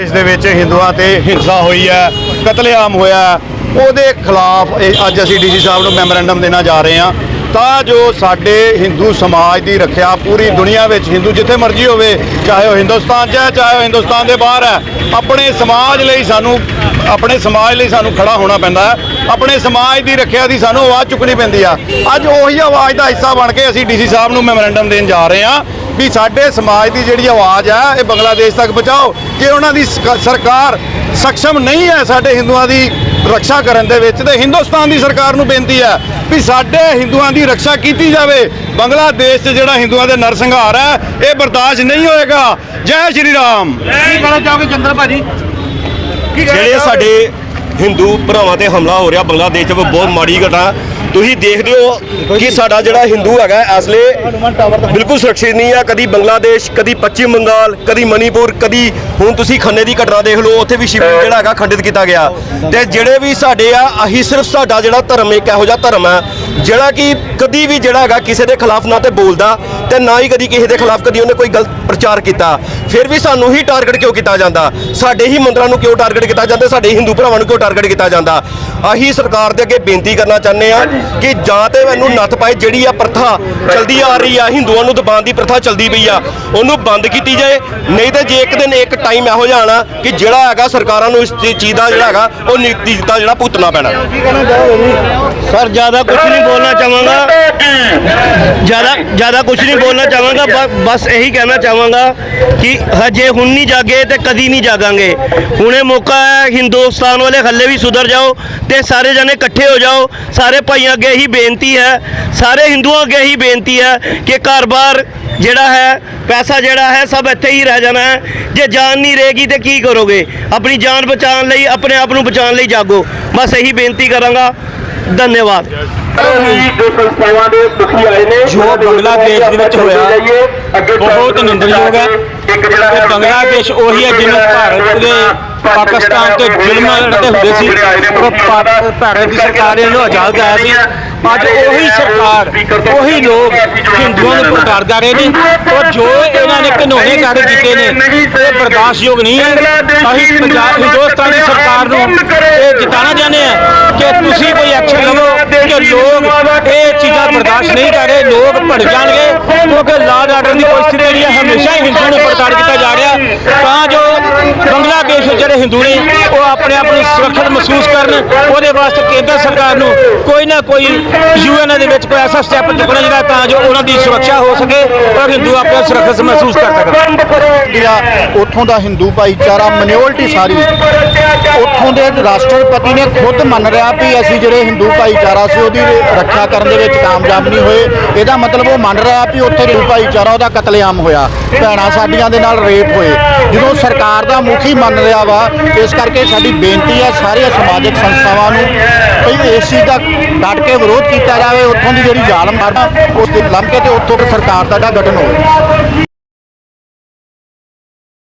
ਇਸ ਦੇ ਵਿੱਚ ਹਿੰਦੂਆਂ ਤੇ ਹਿੰਸਾ ਹੋਈ ਹੈ, ਕਤਲੇਆਮ ਹੋਇਆ ਉਹਦੇ ਖਿਲਾਫ ਅੱਜ ਅਸੀਂ ਡੀਸੀ ਸਾਹਿਬ ਨੂੰ ਮੈਮੋਰੈਂਡਮ ਦੇਣਾ ਜਾ ਰਹੇ ਹਾਂ। ਤਾਂ ਜੋ ਸਾਡੇ ਹਿੰਦੂ ਸਮਾਜ ਦੀ ਰੱਖਿਆ ਪੂਰੀ ਦੁਨੀਆ ਵਿੱਚ ਹਿੰਦੂ ਜਿੱਥੇ ਮਰਜ਼ੀ ਹੋਵੇ, ਚਾਹੇ ਉਹ ਹਿੰਦੁਸਤਾਨ 'ਚ ਹੈ, ਚਾਹੇ ਉਹ ਹਿੰਦੁਸਤਾਨ ਦੇ ਬਾਹਰ ਹੈ, ਆਪਣੇ ਸਮਾਜ ਲਈ ਸਾਨੂੰ, ਆਪਣੇ ਸਮਾਜ ਲਈ ਸਾਨੂੰ ਖੜਾ ਹੋਣਾ ਪੈਂਦਾ ਹੈ। ਆਪਣੇ ਸਮਾਜ ਦੀ ਰੱਖਿਆ ਦੀ ਸਾਨੂੰ ਆਵਾਜ਼ ਚੁੱਕਣੀ ਪੈਂਦੀ ਆ। ਅੱਜ ਉਹੀ ਆਵਾਜ਼ ਦਾ ਹਿੱਸਾ ਬਣ ਕੇ ਅਸੀਂ ਡੀਸੀ ਸਾਹਿਬ ਨੂੰ ਮੈਮੋਰੈਂਡਮ ਦੇਣ ਜਾ ਰਹੇ ਹਾਂ ਵੀ ਸਾਡੇ ਸਮਾਜ ਦੀ ਜਿਹੜੀ ਆਵਾਜ਼ ਹੈ, ਇਹ ਬੰਗਲਾਦੇਸ਼ ਤੱਕ ਪਹੁੰਚਾਓ। ਜੇ ਉਹਨਾਂ ਦੀ ਸਕ- ਸਰਕਾਰ ਸક્ષਮ ਨਹੀਂ ਹੈ ਸਾਡੇ ਹਿੰਦੂਆਂ ਦੀ ਰੱਖਿਆ ਕਰਨ ਦੇ ਵਿੱਚ ਤੇ ਹਿੰਦੁਸਤਾਨ ਦੀ ਸਰਕਾਰ ਨੂੰ ਬੇਨਤੀ ਹੈ ਵੀ ਸਾਡੇ ਹਿੰਦੂਆਂ ਦੀ ਰੱਖਿਆ ਕੀਤੀ ਜਾਵੇ। ਬੰਗਲਾਦੇਸ਼ 'ਚ ਜਿਹੜਾ ਹਿੰਦੂਆਂ ਦੇ ਨਰਸੰਹਾਰ ਹੈ ਇਹ ਬਰਦਾਸ਼ਤ ਨਹੀਂ ਹੋਏਗਾ। ਜੈ ਸ਼੍ਰੀ ਰਾਮ। ਕੀ ਕਹਿਣਾ ਚਾਹੋਗੇ ਚੰਦਰ ਭਾਜੀ? ਜਿਹੜੇ? ਸਾਡੇ ਹਿੰਦੂ ਭਰਾਵਾਂ ਤੇ ਹਮਲਾ ਹੋ ਰਿਹਾ ਬੰਗਲਾਦੇਸ਼ 'ਚ ਬਹੁਤ ਮਾੜੀ ਘਟਨਾ। ਤੁਸੀਂ ਦੇਖਦੇ ਹੋ ਕਿ ਸਾਡਾ ਜਿਹੜਾ ਹਿੰਦੂ ਹੈਗਾ, ਇਸ ਲਈ ਬਿਲਕੁਲ ਸੁਰੱਖਿਅਤ ਨਹੀਂ ਹੈ। ਕਦੀ ਬੰਗਲਾਦੇਸ਼, ਕਦੀ ਪੱਛਮ ਬੰਗਾਲ, ਕਦੀ ਮਨੀਪੁਰ, ਕਦੀ ਹੁਣ ਤੁਸੀਂ ਖੰਨੇ ਦੀ ਘਟਨਾ ਦੇਖ ਲਓ, ਉੱਥੇ ਵੀ ਸ਼ਿਵਲਿੰਗ ਜਿਹੜਾ ਹੈਗਾ ਖੰਡਿਤ ਕੀਤਾ ਗਿਆ। ਤੇ ਜਿਹੜੇ ਵੀ ਸਾਡੇ ਆ, ਆਹੀ ਸਿਰਫ ਸਾਡਾ ਜਿਹੜਾ ਧਰਮ ਇੱਕ ਇਹੋ ਜਿਹਾ ਧਰਮ ਹੈ, ਜਿਹੜਾ ਕਿ ਕਦੀ ਵੀ ਜਿਹੜਾ ਹੈਗਾ ਕਿਸੇ ਦੇ ਖਿਲਾਫ ਨਾ ਤੇ ਬੋਲਦਾ ਤੇ ਨਾ ਹੀ ਕਦੀ ਕਿਸੇ ਦੇ ਖਿਲਾਫ ਕਦੀ ਉਹਨੇ ਕੋਈ ਗਲਤ ਪ੍ਰਚਾਰ ਕੀਤਾ। ਫਿਰ ਵੀ ਸਾਨੂੰ ਹੀ ਟਾਰਗੇਟ ਕਿਉਂ ਕੀਤਾ ਜਾਂਦਾ? ਸਾਡੇ ਹੀ ਮੰਦਰਾਂ ਨੂੰ ਕਿਉਂ ਟਾਰਗੇਟ ਕੀਤਾ ਜਾਂਦਾ? ਸਾਡੇ ਹਿੰਦੂ ਭਰਾਵਾਂ ਨੂੰ ਕਿਉਂ ਟਾਰਗੇਟ ਕੀਤਾ ਜਾਂਦਾ। ਅਸੀਂ ਸਰਕਾਰ ਦੇ ਅੱਗੇ ਬੇਨਤੀ ਕਰਨਾ ਚਾਹੁੰਦੇ ਆ ਕਿ ਜਾਂ ਤੇ ਮੈਨੂੰ ਨੱਥ ਪਾਏ ਜਿਹੜੀ ਆ ਪ੍ਰਥਾ ਚਲਦੀ ਆ ਰਹੀ ਆ ਹਿੰਦੂਆਂ ਨੂੰ ਦਬਾਉਣ ਦੀ ਪ੍ਰਥਾ ਚਲਦੀ ਪਈ ਆ ਉਹਨੂੰ ਬੰਦ ਕੀਤੀ ਜਾਏ। ਨਹੀਂ ਤੇ ਜੇ ਇੱਕ ਦਿਨ ਇੱਕ ਟਾਈਮ ਇਹੋ ਜਿਹਾ ਆਣਾ ਕਿ ਜਿਹੜਾ ਹੈਗਾ ਸਰਕਾਰਾਂ ਨੂੰ ਇਸ ਚੀਜ਼ ਦਾ ਜਿਹੜਾ ਹੈਗਾ ਉਹ ਨੀਤੀ ਦਾ ਜਿਹੜਾ ਭੁਗਤਣਾ ਪੈਣਾ। ਸਰ ਜ਼ਿਆਦਾ ਕੁਝ ਨਹੀਂ ਬੋਲਣਾ ਚਾਹਾਂਗਾ। ਜ਼ਿਆਦਾ ਜ਼ਿਆਦਾ ਕੁਝ ਨਹੀਂ ਬੋਲਣਾ ਚਾਹਾਂਗਾ ਬਸ ਇਹੀ ਕਹਿਣਾ ਚਾਹਾਂਗਾ ਕਿ ਹਜੇ ਹੁਣ ਨਹੀਂ ਜਾਗੇ ਤੇ ਕਦੀ ਨਹੀਂ ਜਾਗਾਂਗੇ। ਹੁਣੇ ਮੌਕਾ ਹੈ, ਹਿੰਦੁਸਤਾਨ ਵਾਲੇ ਹੱਲੇ ਵੀ ਸੁਧਰ ਜਾਓ ਤੇ ਸਾਰੇ ਜਣੇ ਇਕੱਠੇ ਹੋ ਜਾਓ। ਸਾਰੇ ਭਾਈਆਂ ਅੱਗੇ ਹੀ ਬੇਨਤੀ ਹੈ, ਸਾਰੇ ਹਿੰਦੂਆਂ ਅੱਗੇ ਹੀ ਬੇਨਤੀ ਹੈ ਕਿ ਘਰ-ਬਾਰ ਜਿਹੜਾ ਹੈ, ਪੈਸਾ ਜਿਹੜਾ ਹੈ, ਸਭ ਇੱਥੇ ਹੀ ਰਹਿ ਜਾਣਾ ਹੈ। ਜੇ ਜਾਨ ਨਹੀਂ ਰਹੇਗੀ ਤੇ ਕੀ ਕਰੋਗੇ? ਆਪਣੀ ਜਾਨ ਬਚਾਉਣ ਲਈ, ਆਪਣੇ ਆਪ ਨੂੰ ਬਚਾਉਣ ਲਈ ਜਾਗੋ। ਬਸ ਇਹੀ ਬੇਨਤੀ ਕਰਾਂਗਾ। ਧੰਨਵਾਦ। ਜੋ ਬੰਗਲਾਦੇਸ਼ ਦੇ ਵਿੱਚ ਹੋਇਆ ਬਹੁਤ ਨਿੰਦਣਯੋਗ ਹੈ। ਤੇ ਬੰਗਲਾਦੇਸ਼ ਉਹੀ ਹੈ ਜਿਹਨੂੰ ਭਾਰਤ ਦੇ ਪਾਕਿਸਤਾਨ ਤੇ ਜ਼ੁਲਮ ਲੜਦੇ ਹੁੰਦੇ ਸੀ ਉਹ ਭਾਰਤ ਦੀ ਸਰਕਾਰ ਨੇ ਇਹਨੂੰ ਆਜ਼ਾਦ ਕਰਾਇਆ ਸੀ। ਅੱਜ ਉਹੀ ਸਰਕਾਰ ਉਹੀ ਲੋਕ ਹਿੰਦੂਆਂ ਨੂੰ ਪ੍ਰਤਾੜਦਾ ਰਹੇ ਨੇ ਔਰ ਜੋ ਇਹਨਾਂ ਨੇ ਘਿਨੌਣੇ ਕਾਰਜ ਕੀਤੇ ਨੇ ਇਹ ਬਰਦਾਸ਼ਤਯੋਗ ਨਹੀਂ ਹੈ। ਅਸੀਂ ਪੰਜਾਬ ਹਿੰਦੁਸਤਾਨ ਦੀ ਸਰਕਾਰ ਨੂੰ ਇਹ ਜਿਤਾਣਾ ਚਾਹੁੰਦੇ ਆ ਕਿ ਤੁਸੀਂ ਕੋਈ ਐਕਸ਼ਨ ਲਵੋ ਕਿ ਲੋਕ ਇਹ ਚੀਜ਼ਾਂ ਬਰਦਾਸ਼ਤ ਨਹੀਂ ਕਰ ਰਹੇ ਲੋਕ ਭੜ ਜਾਣਗੇ ਕਿਉਂਕਿ ਲਾਅ ਆਰਡਰ ਦੀ ਪਰਿਸਥਿਤੀ ਜਿਹੜੀ ਹੈ ਹਮੇਸ਼ਾ ਹੀ ਹਿੰਦੂ ਨੂੰ ਪ੍ਰਤਾੜ ਕੀਤਾ ਜਾ ਰਿਹਾ ਤਾਂ ਜੋ ਬੰਗਲਾਦੇਸ਼ ਵਿੱਚ ਜਿਹੜੇ ਹਿੰਦੂ ਨੇ, ਉਹ ਆਪਣੇ ਆਪ ਨੂੰ ਸੁਰੱਖਿਅਤ ਮਹਿਸੂਸ ਕਰਨ, ਉਹਦੇ ਵਾਸਤੇ ਕੇਂਦਰ ਸਰਕਾਰ ਨੂੰ ਕੋਈ ਨਾ ਕੋਈ ਯੂਐਨ ਦੇ ਵਿੱਚ ਕੋਈ ਐਸਾ ਸਟੈਪ ਚੁੱਕਣਾ ਜਿਹੜਾ ਤਾਂ ਜੋ ਉਹਨਾਂ ਦੀ ਸੁਰੱਖਿਆ ਹੋ ਸਕੇ ਔਰ ਹਿੰਦੂ ਆਪਣੇ ਸੁਰੱਖਿਅਤ ਮਹਿਸੂਸ ਕਰ ਸਕਣ। ਜਿਹੜਾ ਉੱਥੋਂ ਦਾ ਹਿੰਦੂ ਭਾਈਚਾਰਾ ਮਿਨੋਰਟੀ ਸਾਰੀ। ਉੱਥੋਂ ਦੇ ਰਾਸ਼ਟਰਪਤੀ ਨੇ ਖੁਦ ਮੰਨ ਰਿਹਾ ਵੀ ਅਸੀਂ ਜਿਹੜੇ ਹਿੰਦੂ ਭਾਈਚਾਰਾ ਸੀ, ਉਹਦੀ ਰੱਖਿਆ ਕਰਨ ਦੇ ਵਿੱਚ ਕਾਮਯਾਬ ਨਹੀਂ ਹੋਏ। ਇਹਦਾ ਮਤਲਬ ਉਹ ਮੰਨ ਰਿਹਾ ਵੀ ਉੱਥੇ ਹਿੰਦੂ ਭਾਈਚਾਰਾ ਉਹਦਾ ਕਤਲੇਆਮ ਹੋਇਆ। ਭੈਣਾਂ ਸਾਡੀਆਂ ਦੇ ਨਾਲ ਰੇਪ ਹੋਏ। ਜਦੋਂ ਸਰਕਾਰ ਦਾ ਮੁਖੀ ਮੰਨ ਰਿਹਾ ਵਾ। ਇਸ ਕਰਕੇ ਸਾਡੀ ਬੇਨਤੀ ਹੈ ਸਾਰੀਆਂ ਸਮਾਜਿਕ ਸੰਸਥਾਵਾਂ ਨੂੰ ਵੀ ਇਸ ਚੀਜ਼ ਦਾ ਡਟ ਕੇ ਵਿਰੋਧ ਕੀਤਾ ਜਾਵੇ, ਉੱਥੋਂ ਦੀ ਜਿਹੜੀ ਜ਼ਾਲਮ ਮਾਰਨਾ ਉਸ ਦੇ ਲੰਘ ਕੇ ਤੇ ਉੱਥੋਂ ਸਰਕਾਰ ਦਾ ਜਿਹੜਾ ਗਠਨ ਹੋਵੇ।